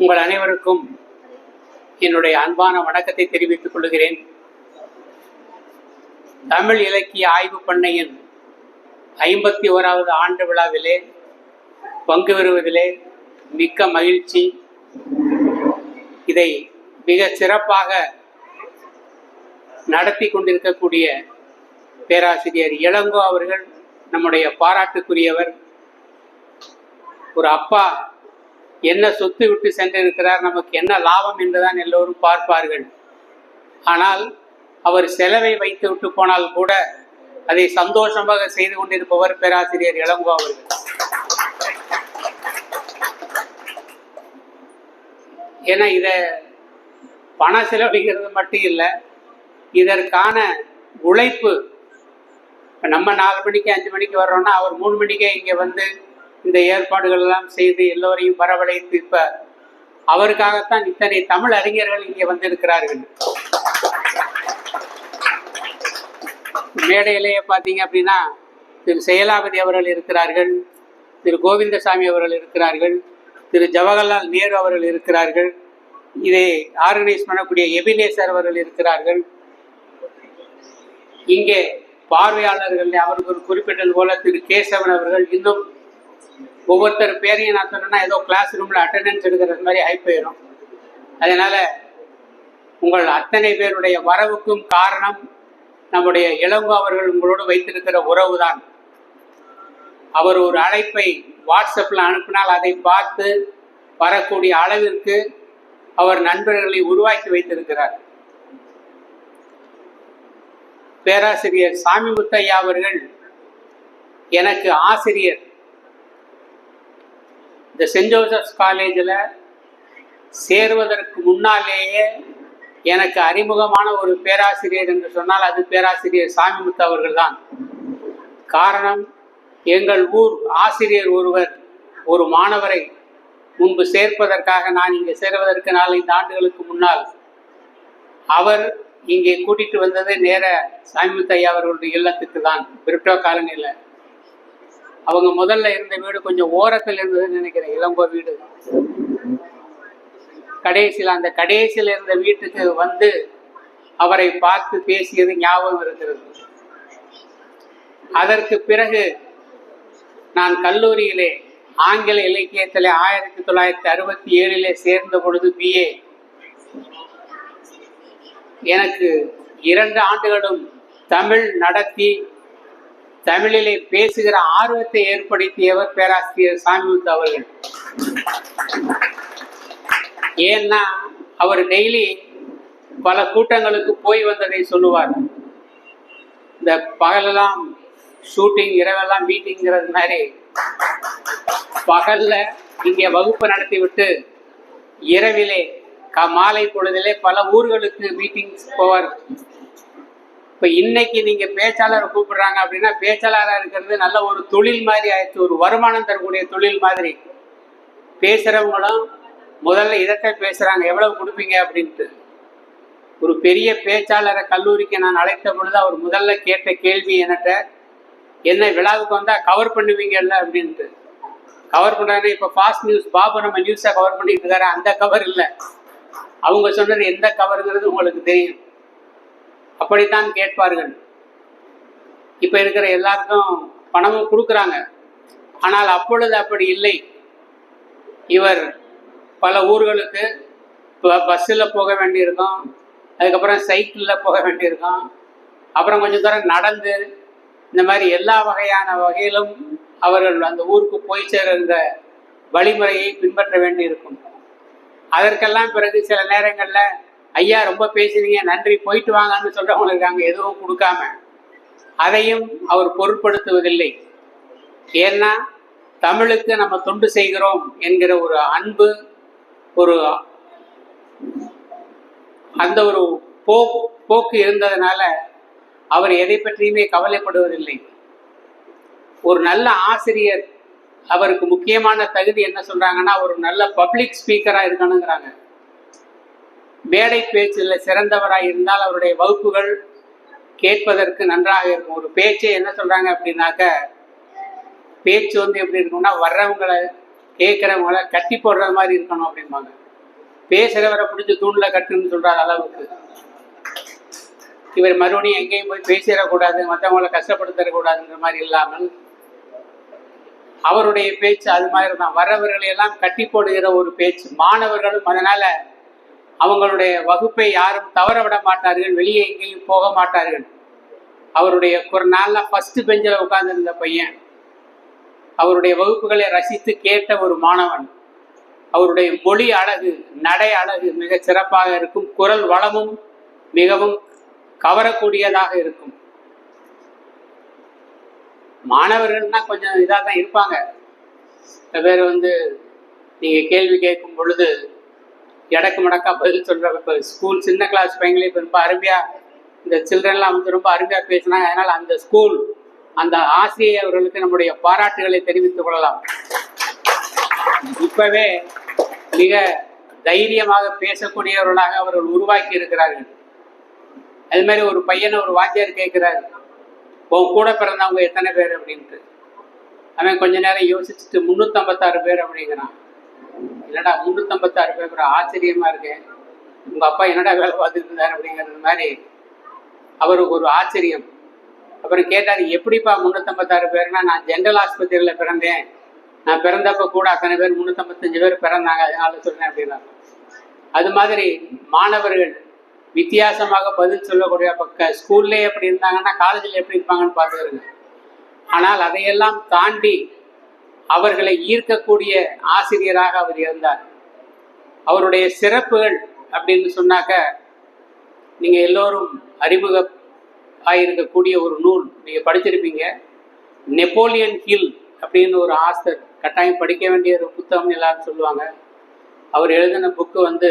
உங்கள் அனைவருக்கும் என்னுடைய அன்பான வணக்கத்தை தெரிவித்துக் கொள்கிறேன். தமிழ் இலக்கிய ஆய்வு பண்ணையின் ஐம்பத்தி ஓராவது ஆண்டு விழாவிலே பங்கு பெறுவதிலே மிக்க மகிழ்ச்சி. இதை மிக சிறப்பாக நடத்தி கொண்டிருக்கக்கூடிய பேராசிரியர் இளங்கோ அவர்கள் நம்முடைய பாராட்டுக்குரியவர் ஒரு அப்பா என்ன சொத்து விட்டு சென்றிருக்கிறார் நமக்கு என்ன லாபம் என்றுதான் எல்லோரும் பார்ப்பார்கள். ஆனால் அவர் செலவை வைத்து விட்டு போனால் கூட அதை சந்தோஷமாக செய்து கொண்டிருப்பவர் பேராசிரியர் இளங்கோ அவர்கள். ஏன்னா இத பண செலவழிக்கிறது மட்டும் இல்லை இதற்கான உழைப்பு. நம்ம நாலு மணிக்கு அஞ்சு மணிக்கு வர்றோம்னா அவர் மூணு மணிக்கே இங்கே வந்து இந்த ஏற்பாடுகள் எல்லாம் செய்து எல்லோரையும் வரவழைத்து இப்ப அவருக்காகத்தான் இத்தனை தமிழ் அறிஞர்கள் இங்கே வந்திருக்கிறார்கள். மேடையிலேயே பார்த்தீங்க அப்படின்னா திரு செயலாபதி அவர்கள் இருக்கிறார்கள் திரு கோவிந்தசாமி அவர்கள் இருக்கிறார்கள் திரு ஜவஹர்லால் நேரு அவர்கள் இருக்கிறார்கள் இதை ஆர்கனைஸ் பண்ணக்கூடிய எபினேசர் அவர்கள் இருக்கிறார்கள். இங்கே பார்வையாளர்கள் அவர்கள் ஒரு குறிப்பிட்டது போல திரு கேசவன் அவர்கள் இன்னும் ஒவ்வொருத்தர் பேரையும் நான் சொன்னேன்னா ஏதோ கிளாஸ் ரூம்ல அட்டெண்டன்ஸ் எடுக்கிறது மாதிரி ஆகி போயிடும் அதனால உங்கள் அத்தனை பேருடைய வரவுக்கும் காரணம் நம்முடைய இளங்கோ அவர்கள் உங்களோடு வைத்திருக்கிற உறவு தான் அவர் ஒரு அழைப்பை வாட்ஸ்அப்பில் அனுப்பினால் அதை பார்த்து வரக்கூடிய அளவிற்கு அவர் நண்பர்களை உருவாக்கி வைத்திருக்கிறார். பேராசிரியர் சாமி முத்தையா அவர்கள் எனக்கு ஆசிரியர் இந்த சென்ட் ஜோசப்ஸ் காலேஜில் சேருவதற்கு முன்னாலேயே எனக்கு அறிமுகமான ஒரு பேராசிரியர் என்று சொன்னால் அது பேராசிரியர் சாமிமுத்து அவர்கள்தான். காரணம் எங்கள் ஊர் ஆசிரியர் ஒருவர் ஒரு மாணவரை முன்பு சேர்ப்பதற்காக நான் இங்கே சேருவதற்கு நாலஞ்சு ஆண்டுகளுக்கு முன்னால் அவர் இங்கே கூட்டிட்டு வந்தது நேர சாமிமுத்து ஐயா அவர்களுடைய இல்லத்துக்கு தான் பிரிட்டோ காலனியில். அவங்க முதல்ல இருந்த வீடு கொஞ்சம் ஓரத்தில் இருந்ததுன்னு நினைக்கிறேன். இளங்கோ வீடு. கடைசியில் அந்த கடைசியில் இருந்த வீட்டுக்கு வந்து அவரை பார்த்து பேசியது ஞாபகம் இருக்கிறது. அதற்கு பிறகு நான் கல்லூரியிலே ஆங்கில இலக்கியத்திலே ஆயிரத்தி தொள்ளாயிரத்தி அறுபத்தி ஏழிலே சேர்ந்த பொழுது பிஏ எனக்கு இரண்டு ஆண்டுகளும் தமிழ் நடத்தி தமிழிலே பேசுகிற ஆர்வத்தை ஏற்படுத்தியவர் பேராசிரியர் சாமிமுத்து அவர்கள். ஏன்னா அவர் டெய்லி பல கூட்டங்களுக்கு போய் வந்ததை சொல்லுவார். இந்த பகலெல்லாம் ஷூட்டிங் இரவெல்லாம் மீட்டிங்கிறது மாதிரி பகல்ல இங்கே வகுப்பு நடத்தி விட்டு இரவிலே மாலை பொழுதிலே பல ஊர்களுக்கு மீட்டிங்ஸ் போவார். இப்போ இன்னைக்கு நீங்கள் பேச்சாளரை கூப்பிடுறாங்க அப்படின்னா பேச்சாளராக இருக்கிறது நல்ல ஒரு தொழில் மாதிரி ஆயிடுச்சு ஒரு வருமானம் தரக்கூடிய தொழில் மாதிரி. பேசுகிறவங்களும் முதல்ல இதைத்தான் பேசுகிறாங்க எவ்வளவு கொடுப்பீங்க? அப்படின்ட்டு. ஒரு பெரிய பேச்சாளரை கல்லூரிக்கு நான் அழைத்த பொழுது அவர் முதல்ல கேட்ட கேள்வி என்கிட்ட என்ன விழாவுக்கு வந்தால் கவர் பண்ணுவீங்கல்ல? அப்படின்ட்டு. கவர் பண்றாங்க இப்போ ஃபாஸ்ட் நியூஸ் பாபு நம்ம நியூஸை கவர் பண்ணிட்டு இருக்காரு அந்த கவர் இல்லை. அவங்க சொன்னது எந்த கவருங்கிறது உங்களுக்கு தெரியும். அப்படித்தான் கேட்பார்கள். இப்ப இருக்கிற எல்லாருக்கும் பணமும் கொடுக்குறாங்க. ஆனால் அப்பொழுது அப்படி இல்லை. இவர் பல ஊர்களுக்கு பஸ்ஸில் போக வேண்டியிருக்கும். அதுக்கப்புறம் சைக்கிளில் போக வேண்டியிருக்கும். அப்புறம் கொஞ்சம் தூரம் நடந்து இந்த மாதிரி எல்லா வகையான வகையிலும் அவர்கள் அந்த ஊருக்கு போய் சேர்ந்த வழிமுறையை பின்பற்ற வேண்டியிருக்கும். அதற்கெல்லாம் பிறகு சில நேரங்களில் ஐயா ரொம்ப பேசுறீங்க நன்றி போயிட்டு வாங்கன்னு சொல்றவங்க இருக்காங்க எதுவும் கொடுக்காம. அதையும் அவர் பொருட்படுத்துவதில்லை. ஏன்னா தமிழுக்கு நம்ம தொண்டு செய்கிறோம் என்கிற ஒரு அன்பு ஒரு அந்த ஒரு போ போக்கு இருந்ததுனால அவர் எதை பற்றியுமே கவலைப்படுவதில்லை. ஒரு நல்ல ஆசிரியர் அவருக்கு முக்கியமான தகுதி என்ன சொல்றாங்கன்னா ஒரு நல்ல பப்ளிக் ஸ்பீக்கரா இருக்கணுங்கிறாங்க. மேடை பேச்சில் சிறந்தவராக இருந்தால் அவருடைய வகுப்புகள் கேட்பதற்கு நன்றாக இருக்கும். ஒரு பேச்சை என்ன சொல்றாங்க அப்படின்னாக்க பேச்சு வந்து எப்படி இருக்கும்னா வர்றவங்களை கேட்குறவங்கள கட்டி போடுற மாதிரி இருக்கணும் அப்படிம்பாங்க. பேசுறவரை பிடிச்சி தூண்ல கட்டுன்னு சொல்கிற அளவுக்கு. இவர் மறுபடியும் எங்கேயும் போய் பேசிடக்கூடாது மற்றவங்களை கஷ்டப்படுத்தக்கூடாதுன்ற மாதிரி இல்லாமல் அவருடைய பேச்சு அது மாதிரி தான் வரவர்களையெல்லாம் கட்டி போடுகிற ஒரு பேச்சு. மாணவர்களும் அதனால அவங்களுடைய வகுப்பை யாரும் தவற விட மாட்டார்கள் வெளியே எங்கேயும் போக மாட்டார்கள். அவருடைய ஒரு நாளில் ஃபஸ்ட்டு பெஞ்சில் உட்கார்ந்துருந்த பையன் அவருடைய வகுப்புகளை ரசித்து கேட்ட ஒரு மாணவன் அவருடைய மொழி அழகு நடை அழகு மிக சிறப்பாக இருக்கும். குரல் வளமும் மிகவும் கவரக்கூடியதாக இருக்கும். மாணவர்கள்னா கொஞ்சம் இதாக தான் இருப்பாங்க. சில பேர் வந்து நீங்கள் கேள்வி கேட்கும் பொழுது எடக்கு மடக்கா பதில் சொல்கிற இப்போ ஸ்கூல் சின்ன கிளாஸ் பையங்களே இப்போ ரொம்ப அருமையாக இந்த சில்ட்ரன்லாம் வந்து ரொம்ப அருமையாக பேசினாங்க. அதனால் அந்த ஸ்கூல் அந்த ஆசிரியர் அவர்களுக்கு நம்முடைய பாராட்டுகளை தெரிவித்துக் கொள்ளலாம். இப்பவே மிக தைரியமாக பேசக்கூடியவர்களாக அவர்கள் உருவாக்கி இருக்கிறார்கள். அது மாதிரி ஒரு பையனை ஒரு வாத்தியார் கேட்கிறாரு. உன் கூட பிறந்தவங்க எத்தனை பேர்? அப்படின்ட்டு. அவன் கொஞ்ச நேரம் யோசிச்சுட்டு முந்நூற்றம்பத்தாறு பேர் அப்படிங்கிறான். என்னடா முந்நூற்றம்பத்தாறு பேர் ஆச்சரியமா இருக்கேன் உங்க அப்பா என்னடா வேலை பார்த்துட்டு இருந்தார் அப்படிங்கிறது மாதிரி அவருக்கு ஒரு ஆச்சரியம். அப்புறம் கேட்டார் எப்படிப்பா முந்நூற்றம்பத்தாறு பேர்னா நான் ஜென்ரல் ஆஸ்பத்திரியில் பிறந்தேன். நான் பிறந்தப்ப கூட அத்தனை பேர் முந்நூற்றம்பத்தஞ்சு பேர் பிறந்தாங்க அதனால சொன்னேன் அப்படின்னா அது மாதிரி மாணவர்கள் வித்தியாசமாக பதில் சொல்லக்கூடிய பக்க ஸ்கூல்லே எப்படி இருந்தாங்கன்னா காலேஜில் எப்படி இருப்பாங்கன்னு பார்த்துருங்க ஆனால் அதையெல்லாம் தாண்டி அவர்களை ஈர்க்கக்கூடிய ஆசிரியராக அவர் இருந்தார். அவருடைய சிறப்புகள் அப்படின்னு சொன்னாக்க நீங்கள் எல்லோரும் அறிமுக ஆயிருக்கக்கூடிய ஒரு நூல் நீங்கள் படிச்சிருப்பீங்க. நெப்போலியன் ஹில் அப்படின்னு ஒரு ஆஸ்தர் கட்டாயம் படிக்க வேண்டிய ஒரு புத்தகம் எல்லாரும் சொல்லுவாங்க. அவர் எழுதின புக்கு வந்து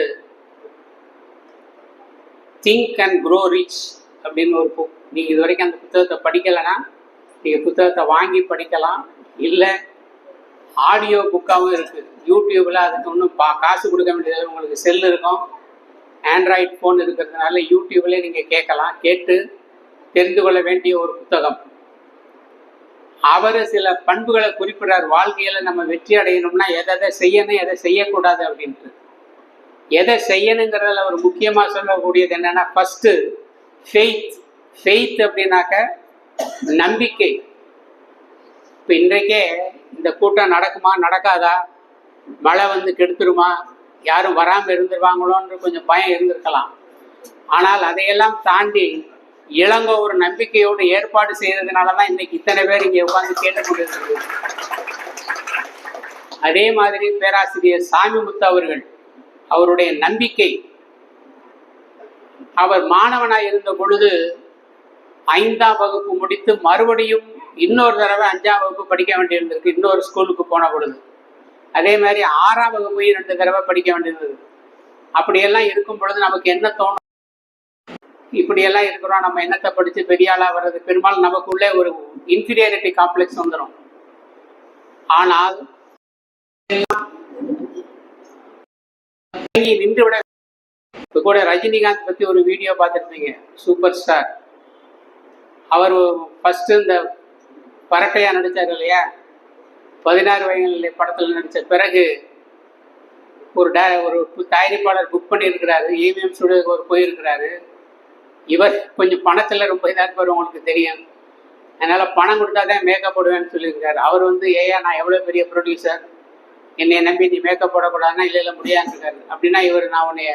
திங்க் அண்ட் க்ரோ ரிச் அப்படின்னு ஒரு புக் நீங்கள் இது வரைக்கும் அந்த புத்தகத்தை படிக்கலைன்னா நீங்கள் புத்தகத்தை வாங்கி படிக்கலாம். இல்லை ஆடியோ புக்காகவும் இருக்குது யூடியூப்பில் அதுக்கு ஒன்றும் பா காசு கொடுக்க வேண்டியது உங்களுக்கு செல் இருக்கும். ஆண்ட்ராய்ட் ஃபோன் இருக்கிறதுனால யூடியூப்லேயே நீங்கள் கேட்கலாம். கேட்டு தெரிந்து கொள்ள வேண்டிய ஒரு புத்தகம். அவர் சில பண்புகளை குறிப்பிடுறார். வாழ்க்கையில் நம்ம வெற்றி அடையணும்னா எதை எதை செய்யணும் எதை செய்யக்கூடாது அப்படின்ட்டு. எதை செய்யணுங்கிறதுல அவர் முக்கியமாக சொல்லக்கூடியது என்னென்னா ஃபஸ்ட்டு ஃபெய்த் ஃபெய்த் அப்படின்னாக்க நம்பிக்கை. இப்போ இன்றைக்கே இந்த கூட்டம் நடக்குமா நடக்காதா? மழை வந்து கெடுத்துருமா? யாரும் வராமல் இருந்துருவாங்களோன்னு கொஞ்சம் பயம் இருந்திருக்கலாம். ஆனால் அதையெல்லாம் தாண்டி இளங்கோ ஒரு நம்பிக்கையோடு ஏற்பாடு செய்யறதுனால தான் இன்னைக்கு இத்தனை பேர் இங்கே உட்காந்து கேட்டுக்கொண்டிருக்கு அதே மாதிரி பேராசிரியர் சாமி முத்து அவர்கள் அவருடைய நம்பிக்கை. அவர் மாணவனாய் இருந்த பொழுது ஐந்தாம் வகுப்பு முடித்து மறுபடியும் இன்னொரு தடவை அஞ்சாம் வகுப்பு படிக்க வேண்டியிருந்திருக்கு. இன்னொரு ஸ்கூலுக்கு போன பொழுது. அதே மாதிரி ஆறாம் வகுப்பையும் ரெண்டு தடவை படிக்க வேண்டியிருந்தது. அப்படியெல்லாம் இருக்கும் பொழுது நமக்கு என்ன தோணும்? இப்படியெல்லாம் இருக்கிறோம். நம்ம என்னத்தை படித்து பெரிய ஆளாக வர்றது? பெரும்பாலும் நமக்குள்ளே ஒரு இன்ஃபீரியாரிட்டி காம்ப்ளெக்ஸ் வந்துடும் ஆனால் நின்று விட இப்போ கூட ரஜினிகாந்த் பற்றி ஒரு வீடியோ பார்த்துருப்பீங்க சூப்பர் ஸ்டார் அவர் ஃபஸ்ட்டு இந்த பரட்டையா நடித்தார் இல்லையா? பதினாறு வயதில் படத்தில் நடித்த பிறகு ஒரு டே ஒரு தயாரிப்பாளர் புக் பண்ணியிருக்கிறாரு. ஏவிஎம் ஸ்டுடியோக்கு ஒரு போயிருக்கிறாரு. இவர் கொஞ்சம் பணத்தில் ரொம்ப இதாக இருப்பார் உங்களுக்கு தெரியும். அதனால் பணம் கொடுத்தா தான் மேக்கப் போடுவேன்னு சொல்லியிருக்காரு அவர் வந்து ஏயா நான் எவ்வளோ பெரிய ப்ரொடியூசர் என்னை நம்பி நீ மேக்கப் போடக்கூடாதுன்னா இல்லை இல்லை முடியாதுருக்காரு அப்படின்னா இவர் நான் உன்னைய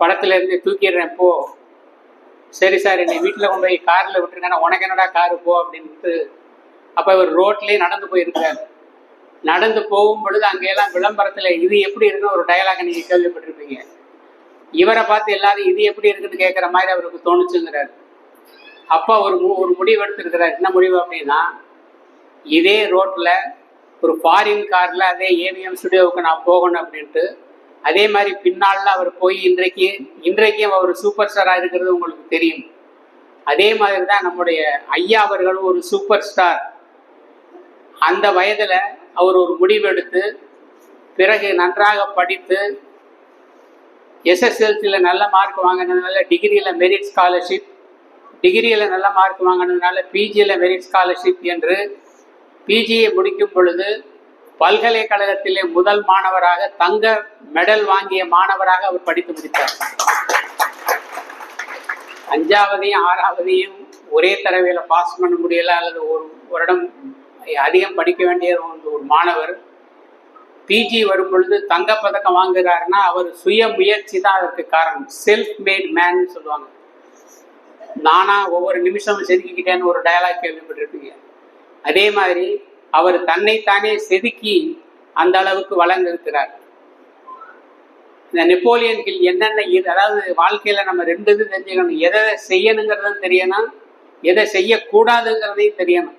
படத்துலேருந்து தூக்கிடுறேன் போ. சரி சார் என்னை வீட்டில் கொண்டு போய் காரில் விட்டுருங்கன்னா உனக்கு என்னடா காரு போ? அப்படின்ட்டு அப்போ இவர் ரோட்லேயே நடந்து போயிருக்காரு நடந்து போகும் பொழுது அங்கெல்லாம் விளம்பரத்தில் இது எப்படி இருக்குன்னு ஒரு டயலாக நீங்கள் கேள்விப்பட்டிருப்பீங்க. இவரை பார்த்து எல்லாரும் இது எப்படி இருக்குன்னு கேட்குற மாதிரி அவருக்கு தோணுச்சுங்கிறார். அப்பா ஒரு மு ஒரு முடிவு எடுத்திருக்கிறார். என்ன முடிவு அப்படின்னா இதே ரோட்டில் ஒரு ஃபாரின் காரில் அதே ஏவிஎம் ஸ்டுடியோவுக்கு நான் போகணும் அப்படின்ட்டு அதே மாதிரி பின்னால் அவர் போய் இன்றைக்கு இன்றைக்கும் அவர் சூப்பர் ஸ்டாராக இருக்கிறது உங்களுக்கு தெரியும். அதே மாதிரி தான் நம்முடைய ஐயா அவர்களும் ஒரு சூப்பர் ஸ்டார் அந்த வயதில் அவர் ஒரு முடிவெடுத்து பிறகு நன்றாக படித்து எஸ்எஸ்எல்சியில் நல்ல மார்க் வாங்கினதுனால டிகிரியில் மெரிட் ஸ்காலர்ஷிப் டிகிரியில் நல்ல மார்க் வாங்கினதுனால பிஜியில் மெரிட் ஸ்காலர்ஷிப் என்று பிஜியை முடிக்கும் பொழுது பல்கலைக்கழகத்திலே முதல் மாணவராக தங்க மெடல் வாங்கிய மாணவராக அவர் படித்து முடித்தார். அஞ்சாவதையும் ஆறாவதையும் ஒரே தடவையில் பாஸ் பண்ண முடியல அல்லது ஒரு வருடம் அதிகம் படிக்க வேண்டிய ஒரு ஒரு மாணவர் பிஜி வரும் பொழுது தங்கப்பதக்கம் வாங்குகிறாருன்னா அவர் சுய முயற்சி தான் அதற்கு காரணம். செல்ஃப் மேட் மேன் சொல்லுவாங்க. நானா ஒவ்வொரு நிமிஷமும் செதுக்கிக்கிட்டேன்னு ஒரு டயலாக் கேள்விப்பட்டிருப்பீங்க. அதே மாதிரி அவர் தன்னைத்தானே செதுக்கி அந்த அளவுக்கு வளர்ந்திருக்கிறார். இந்த நெப்போலியன் கில் என்னென்ன இது அதாவது வாழ்க்கையில நம்ம ரெண்டு இது தெரிஞ்சுக்கணும். எதை செய்யணுங்கிறதும் தெரியணும். எதை செய்யக்கூடாதுங்கிறதையும் தெரியணும்.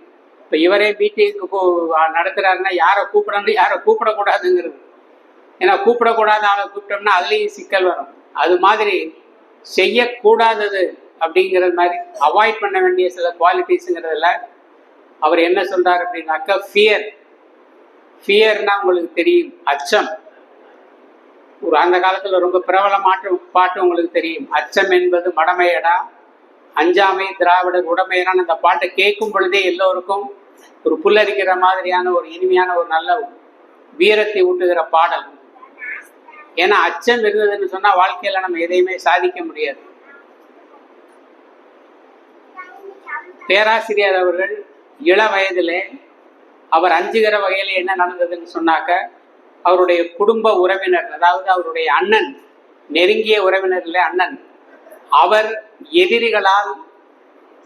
இப்போ இவரே மீட்டிங்க்கு நடத்துகிறாருன்னா யாரை கூப்பிடணும்? யாரை கூப்பிடக்கூடாதுங்கிறது. ஏன்னா கூப்பிடக்கூடாத ஆளை கூப்பிட்டோம்னா அதுலேயும் சிக்கல் வரும். அது மாதிரி செய்யக்கூடாதது அப்படிங்கிறது மாதிரி அவாய்ட் பண்ண வேண்டிய சில குவாலிட்டிஸுங்கிறதுல அவர் என்ன சொல்கிறார் அப்படின்னாக்கா ஃபியர் ஃபியர்னா உங்களுக்கு தெரியும். அச்சம். ஒரு அந்த காலத்தில் ரொம்ப பிரபலமாட்டு பாட்டு உங்களுக்கு தெரியும். அச்சம் என்பது மடமையடா. அஞ்சாமை திராவிடர் உடமையடான்னு அந்த பாட்டை கேட்கும் பொழுதே எல்லோருக்கும் ஒரு புல்லரிக்கிற மாதிரியான ஒரு இனிமையான ஒரு நல்ல வீரத்தை ஊட்டுகிற பாடல். ஏன்னா அச்சம் இருந்ததுன்னு சொன்னா வாழ்க்கையில நம்ம எதையுமே சாதிக்க முடியாது. பேராசிரியர் அவர்கள் இள வயதிலே அவர் அஞ்சுகிற வகையில் என்ன நடந்ததுன்னு சொன்னாக்க அவருடைய குடும்ப உறவினர் அதாவது அவருடைய அண்ணன் நெருங்கிய உறவினர்ல அண்ணன் அவர் எதிரிகளால்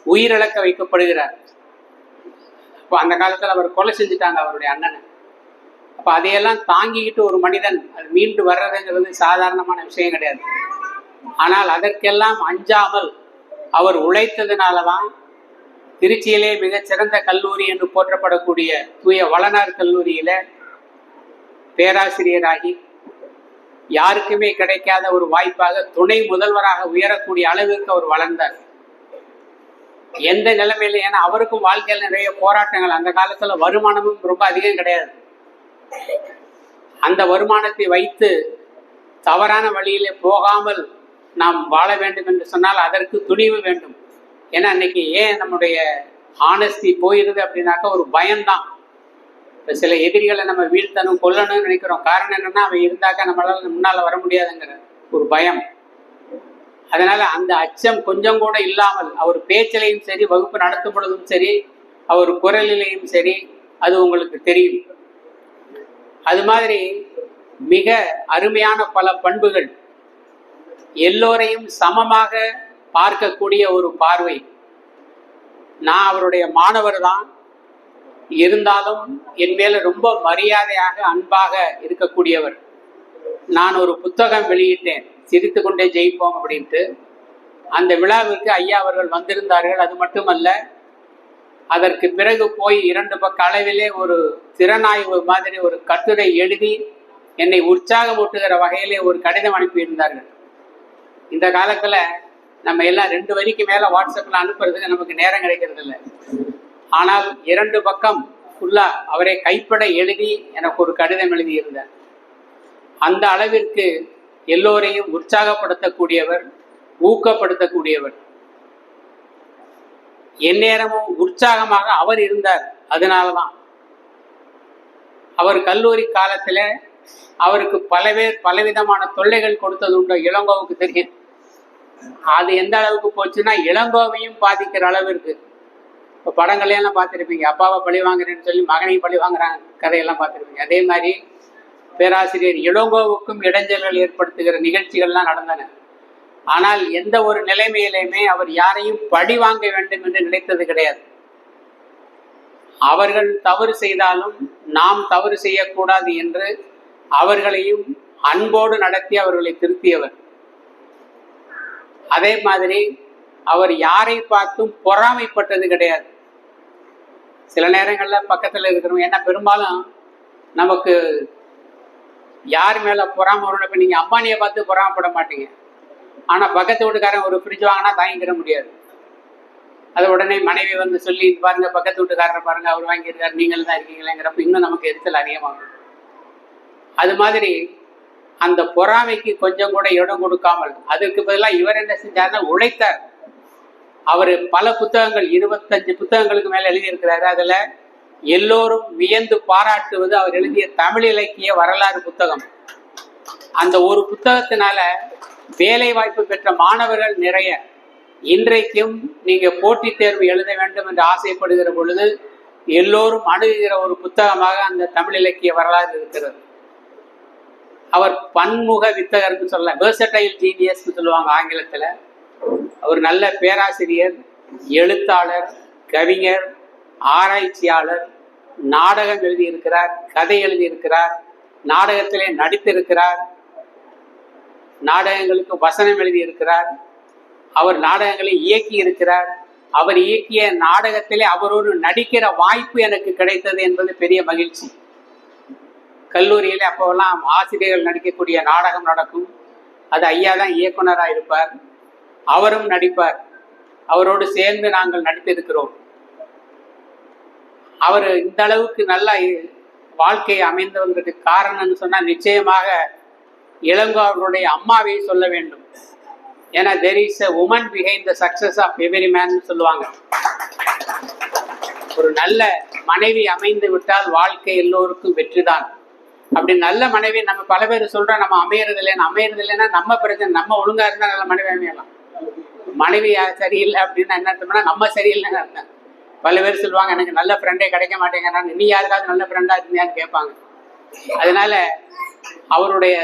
உயிரிழக்க வைக்கப்படுகிறார். இப்போ அந்த காலத்தில் அவர் கொலை செஞ்சுட்டாங்க அவருடைய அண்ணனை. அப்போ அதையெல்லாம் தாங்கிக்கிட்டு ஒரு மனிதன் அது மீண்டு வர்றதுங்கிறது சாதாரணமான விஷயம் கிடையாது. ஆனால் அதற்கெல்லாம் அஞ்சாமல் அவர் உழைத்ததுனால தான் திருச்சியிலே மிகச்சிறந்த கல்லூரி என்று போற்றப்படக்கூடிய தூய வளனார் கல்லூரியில பேராசிரியராகி யாருக்குமே கிடைக்காத ஒரு வாய்ப்பாக துணை முதல்வராக உயரக்கூடிய அளவிற்கு அவர் வளர்ந்தார். எந்த நிலைமையில? ஏன்னா அவருக்கும் வாழ்க்கையில் நிறைய போராட்டங்கள். அந்த காலத்துல வருமானமும் ரொம்ப அதிகம் கிடையாது. அந்த வருமானத்தை வைத்து தவறான வழியிலே போகாமல் நாம் வாழ வேண்டும் என்று சொன்னால் அதற்கு துணிவு வேண்டும். ஏன்னா இன்னைக்கு ஏன் நம்முடைய ஆனஸ்டி போயிருது அப்படின்னாக்கா ஒரு பயம்தான். இப்போ சில எதிரிகளை நம்ம வீழ்த்தணும் கொல்லணும்னு நினைக்கிறோம். காரணம் என்னன்னா அவன் இருந்தாக்கா நம்மளால முன்னால் வர முடியாதுங்கிற ஒரு பயம். அதனால அந்த அச்சம் கொஞ்சம் கூட இல்லாமல் அவர் பேச்சிலையும் சரி வகுப்பு நடத்தும் பொழுதும் சரி அவர் குரலிலையும் சரி அது உங்களுக்கு தெரியும். அது மாதிரி மிக அருமையான பல பண்புகள் எல்லோரையும் சமமாக பார்க்கக்கூடிய ஒரு பார்வை. நான் அவருடைய மாணவர் தான். இருந்தாலும் என் மேல ரொம்ப மரியாதையாக அன்பாக இருக்கக்கூடியவர். நான் ஒரு புத்தகம் வெளியிட்டேன். சிரித்து கொண்டே ஜெயிப்போம் அப்படின்ட்டு அந்த விழாவிற்கு ஐயா அவர்கள் வந்திருந்தார்கள். அது மட்டுமல்ல அதற்கு பிறகு போய் இரண்டு பக்க அளவிலே ஒரு திறனாய்வு மாதிரி ஒரு கட்டுரை எழுதி என்னை உற்சாகமூட்டுகிற வகையிலே ஒரு கடிதம் அனுப்பியிருந்தார்கள். இந்த காலத்தில் நம்ம எல்லாம் ரெண்டு வரிக்கு மேலே வாட்ஸ்அப்பில் அனுப்புறதுக்கு நமக்கு நேரம் கிடைக்கிறது இல்லை. ஆனால் இரண்டு பக்கம் ஃபுல்லாக அவரை கைப்பட எழுதி எனக்கு ஒரு கடிதம் எழுதியிருந்தார். அந்த அளவிற்கு எல்லோரையும் உற்சாகப்படுத்தக்கூடியவர் ஊக்கப்படுத்தக்கூடியவர். எந்நேரமும் உற்சாகமாக அவர் இருந்தார். அதனாலதான். அவர் கல்லூரி காலத்துல அவருக்கு பல பேர் பலவிதமான தொல்லைகள் கொடுத்தது உண்டு இளங்கோவுக்கு தெரியும். அது எந்த அளவுக்கு போச்சுன்னா இளங்கோவையும் பாதிக்கிற அளவிற்கு இப்போ படங்களையெல்லாம் பார்த்துருப்பீங்க. அப்பாவை பழி வாங்குறேன்னு சொல்லி மகனையும் பழி வாங்குறாங்க. கதையெல்லாம் பார்த்துருப்பீங்க. அதே மாதிரி பேராசிரியர் இளங்கோவுக்கும் இடைஞ்சல்கள் ஏற்படுத்துகிற நிகழ்ச்சிகள்லாம் நடந்தன. ஆனால் எந்த ஒரு நிலைமையிலையுமே அவர் யாரையும் பழி வாங்க வேண்டும் என்று நினைத்தது கிடையாது. அவர்கள் தவறு செய்தாலும் நாம் தவறு செய்யக்கூடாது என்று அவர்களையும் அன்போடு நடத்தி அவர்களை திருத்தியவர். அதே மாதிரி அவர் யாரை பார்த்தும் பொறாமைப்பட்டது கிடையாது. சில நேரங்களில் பக்கத்துல இருக்கிறவங்க ஏன்னா பெரும்பாலும் நமக்கு யார் மேல பொறாம வரணும் இப்ப நீங்க அம்பானியை பார்த்து பொறாமப்பட மாட்டீங்க. ஆனா பக்கத்து வீட்டுக்காரன் ஒரு ஃப்ரிட்ஜ் வாங்கினா தாங்கிக்கிற முடியாது. அது உடனே மனைவி வந்து சொல்லி பாருங்க பக்கத்து வீட்டுக்காரரை பாருங்க அவர் வாங்கியிருக்காரு நீங்கள் தான் இருக்கீங்களேங்கிறப்ப இன்னும் நமக்கு எரிச்சல் அதிகமாகும். அது மாதிரி அந்த பொறாமைக்கு கொஞ்சம் கூட இடம் கொடுக்காமல் அதுக்கு பதிலாக இவர் என்ன செஞ்சார்னா உழைத்தார். அவர் பல புத்தகங்கள் இருபத்தஞ்சு புத்தகங்களுக்கு மேலே எழுதியிருக்கிறாரு. அதில் எல்லோரும் வியந்து பாராட்டுவது அவர் எழுதிய தமிழ் இலக்கிய வரலாறு புத்தகம். அந்த ஒரு புத்தகத்தினால வேலை வாய்ப்பு பெற்ற மாணவர்கள் நிறைய. இன்றைக்கும் நீங்க போட்டித் தேர்வு எழுத வேண்டும் என்று ஆசைப்படுகிற பொழுது எல்லோரும் அணுகுகிற ஒரு புத்தகமாக அந்த தமிழ் இலக்கிய வரலாறு இருக்கிறது. அவர் பன்முக வித்தகர்னு சொல்ல வேர்சட்டைல் ஜீனியஸ்னு சொல்லுவாங்க ஆங்கிலத்தில். அவர் நல்ல பேராசிரியர் எழுத்தாளர் கவிஞர் ஆராய்ச்சியாளர் நாடகம் எழுதியிருக்கிறார் கதை எழுதியிருக்கிறார் நாடகத்திலே நடித்திருக்கிறார் நாடகங்களுக்கு வசனம் எழுதியிருக்கிறார் அவர் நாடகங்களை இயக்கி இருக்கிறார் அவர் இயக்கிய நாடகத்திலே அவரோடு நடிக்கிற வாய்ப்பு எனக்கு கிடைத்தது என்பது பெரிய மகிழ்ச்சி. கல்லூரியில் அப்போல்லாம் ஆசிரியர்கள் நடிக்கக்கூடிய நாடகம் நடக்கும். அது ஐயா தான் இயக்குனராக இருப்பார். அவரும் நடிப்பார். அவரோடு சேர்ந்து நாங்கள் நடித்திருக்கிறோம். அவர் இந்த அளவுக்கு நல்ல வாழ்க்கையை அமைந்தவங்களுக்கு காரணம்னு சொன்னால் நிச்சயமாக இளங்கோ அவர்களுடைய அம்மாவை சொல்ல வேண்டும். ஏன்னா there is a woman behind the success of every man சொல்லுவாங்க. ஒரு நல்ல மனைவி அமைந்து விட்டால் வாழ்க்கை எல்லோருக்கும் வெற்றிதான். அப்படி நல்ல மனைவி நம்ம பல பேர் சொல்றோம் நம்ம அமையறது இல்லைன்னு அமையறது இல்லைன்னா நம்ம பிரச்சனை நம்ம ஒழுங்கா இருந்தா நல்ல மனைவி அமையலாம். மனைவி சரியில்லை அப்படின்னு என்ன அர்த்தம்னா நம்ம சரியில்லைன்னு அர்த்தம். பல பேர் சொல்லுவாங்க எனக்கு நல்ல ஃப்ரெண்டே கிடைக்க மாட்டேங்கிறாங்க நீ யாருக்காவது நல்ல ஃப்ரெண்டாக இருந்தியான்னு கேட்பாங்க. அதனால அவருடைய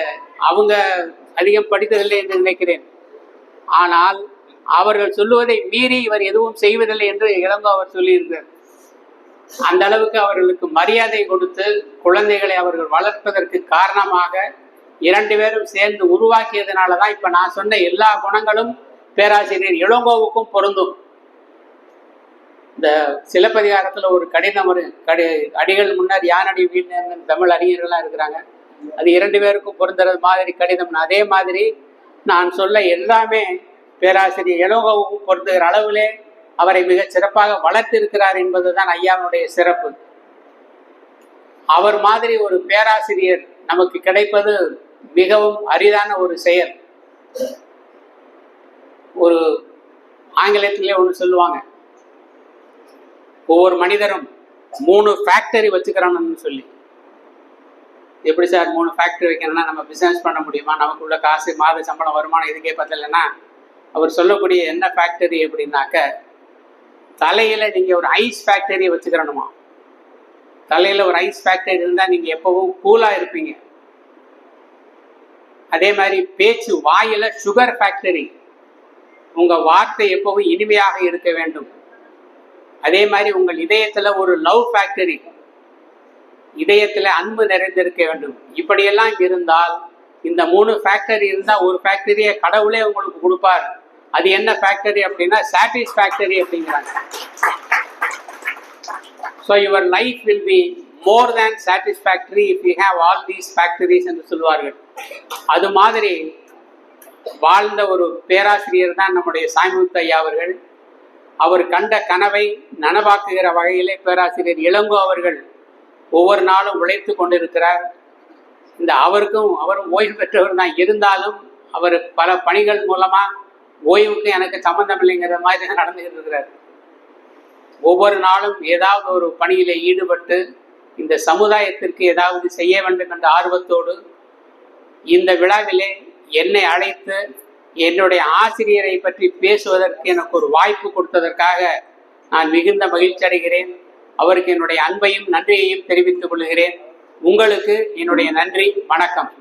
அவங்க அதிகம் படித்ததில்லை என்று நினைக்கிறேன். ஆனால் அவர்கள் சொல்லுவதை மீறி இவர் எதுவும் செய்வதில்லை என்று இளங்கோ அவர் சொல்லியிருந்தார் அந்த அளவுக்கு அவர்களுக்கு மரியாதை கொடுத்து குழந்தைகளை அவர்கள் வளர்ப்பதற்கு காரணமாக இரண்டு பேரும் சேர்ந்து உருவாக்கியதுனால தான் இப்போ நான் சொன்ன எல்லா குணங்களும் பேராசிரியர் இளங்கோவுக்கும் பொருந்தும். இந்த சிலப்பதிகாரத்தில் ஒரு கடிதம் ஒரு கடி அடிகள் முன்னர் யானடி வீண் தமிழ் அறிஞர்கள்லாம் இருக்கிறாங்க. அது இரண்டு பேருக்கும் பொருந்துறது மாதிரி கடிதம். அதே மாதிரி நான் சொல்ல எல்லாமே பேராசிரியர் எலோகவுக்கும் பொருந்துகிற அளவிலே அவரை மிகச் சிறப்பாக வளர்த்திருக்கிறார் என்பதுதான் ஐயாவுடைய சிறப்பு. அவர் மாதிரி ஒரு பேராசிரியர் நமக்கு கிடைப்பது மிகவும் அரிதான ஒரு செயல். ஒரு ஆங்கிலத்திலே ஒன்று சொல்லுவாங்க ஒவ்வொரு மனிதரும் மூணு ஃபேக்டரி வச்சுக்கிறான்னு சொல்லி. எப்படி சார் மூணு ஃபேக்டரி வைக்கணும்னா நம்ம பிசினஸ் பண்ண முடியுமா? நமக்குள்ள காசு மாத சம்பளம் வருமானம் இதுக்கே பத்தலைன்னா அவர் சொல்லக்கூடிய என்ன ஃபேக்டரி அப்படின்னாக்க தலையில நீங்கள் ஒரு ஐஸ் ஃபேக்டரி வச்சுக்கிறணுமா? தலையில ஒரு ஐஸ் ஃபேக்டரி இருந்தால் நீங்க எப்பவும் கூலா இருப்பீங்க. அதே மாதிரி பேச்சு வாயில சுகர் ஃபேக்டரி உங்க வார்த்தை எப்பவும் இனிமையாக இருக்க வேண்டும். அதே மாதிரி உங்கள் இதயத்துல ஒரு லவ் ஃபேக்டரி இதயத்துல அன்பு நிறைந்திருக்க வேண்டும். இப்படியெல்லாம் இருந்தால் இந்த மூணு ஃபேக்டரி இருந்தா ஒரு ஃபேக்டரியை கடவுளே உங்களுக்கு கொடுப்பார். அது என்ன ஃபேக்டரி அப்படின்னா சாட்டிஸ்ஃபேக்டரி அப்படிங்கிறாங்க. So your life will be more than satisfactory if you have all these factories என்று சொல்வார்கள் அது மாதிரி வாழ்ந்த ஒரு பேராசிரியர் தான் நம்முடைய சாய்முத்து ஐயா அவர்கள். அவர் கண்ட கனவை நனவாக்குகிற வகையிலே பேராசிரியர் இளங்கோ அவர்கள் ஒவ்வொரு நாளும் உழைத்து கொண்டிருக்கிறார். இந்த அவருக்கும் அவரும் ஓய்வு பெற்றவர் தான் இருந்தாலும் அவர் பல பணிகள் மூலமா ஓய்வுக்கு எனக்கு சம்பந்தம் இல்லைங்கிற மாதிரி நடந்துகிட்டு இருக்கிறார். ஒவ்வொரு நாளும் ஏதாவது ஒரு பணியில ஈடுபட்டு இந்த சமுதாயத்திற்கு ஏதாவது செய்ய வேண்டும் என்ற ஆர்வத்தோடு இந்த விழாவிலே என்னை அழைத்து என்னுடைய ஆசிரியரை பற்றி பேசுவதற்கு எனக்கு ஒரு வாய்ப்பு கொடுத்ததற்காக நான் மிகுந்த மகிழ்ச்சி அடைகிறேன். அவருக்கு என்னுடைய அன்பையும் நன்றியையும் தெரிவித்துக் கொள்கிறேன். உங்களுக்கு என்னுடைய நன்றி. வணக்கம்.